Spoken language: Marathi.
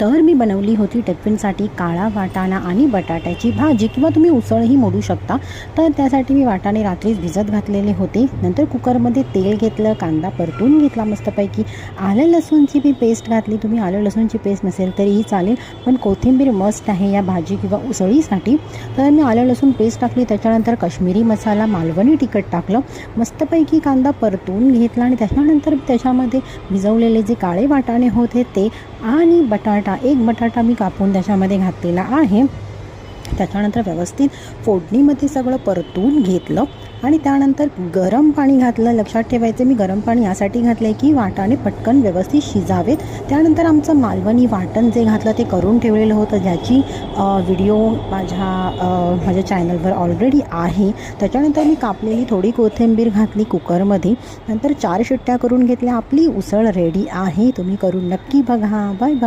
तर मी बनवली होती टिफिनसाठी काळा वाटाणा आणि बटाट्याची भाजी. किंवा तुम्ही उसळही मोडू शकता. तर त्यासाठी मी वाटाणे रात्रीच भिजत घातलेले होते. नंतर कुकरमध्ये तेल घेतलं कांदा परतून घेतला मस्तपैकी. आलं लसूणची मी पेस्ट घातली. तुम्ही आलं लसूणची पेस्ट नसेल तरीही चालेल. पण कोथिंबीर मस्त आहे या भाजी किंवा उसळीसाठी. तर मी आलं लसूण पेस्ट टाकली. त्याच्यानंतर काश्मीरी मसाला मालवणी तिखट टाकलं. मस्तपैकी कांदा परतून घेतला आणि त्याच्यानंतर त्याच्यामध्ये भिजवलेले जे काळे वाटाणे होते ते आणि बटाटा एक बटाटा मी कापून त्याच्यामध्ये घातलेला आहे. त्याच्यानंतर व्यवस्थित फोडणीमध्ये सगळं परतून घेतलं आणि त्यानंतर गरम पाणी घातलं. लक्षात ठेवायचं मी गरम पाणी यासाठी घातलं आहे की वाटाणे पटकन व्यवस्थित शिजावेत. त्यानंतर आमचं मालवणी वाटण जे घातलं ते करून ठेवलेलं होतं. ज्याची व्हिडिओ माझ्या माझ्या चॅनलवर ऑलरेडी आहे. त्याच्यानंतर मी कापलेली थोडी कोथिंबीर घातली कुकरमध्ये. नंतर चार शिट्ट्या करून घेतल्या. आपली उसळ रेडी आहे. तुम्ही करून नक्की बघा. Bye bye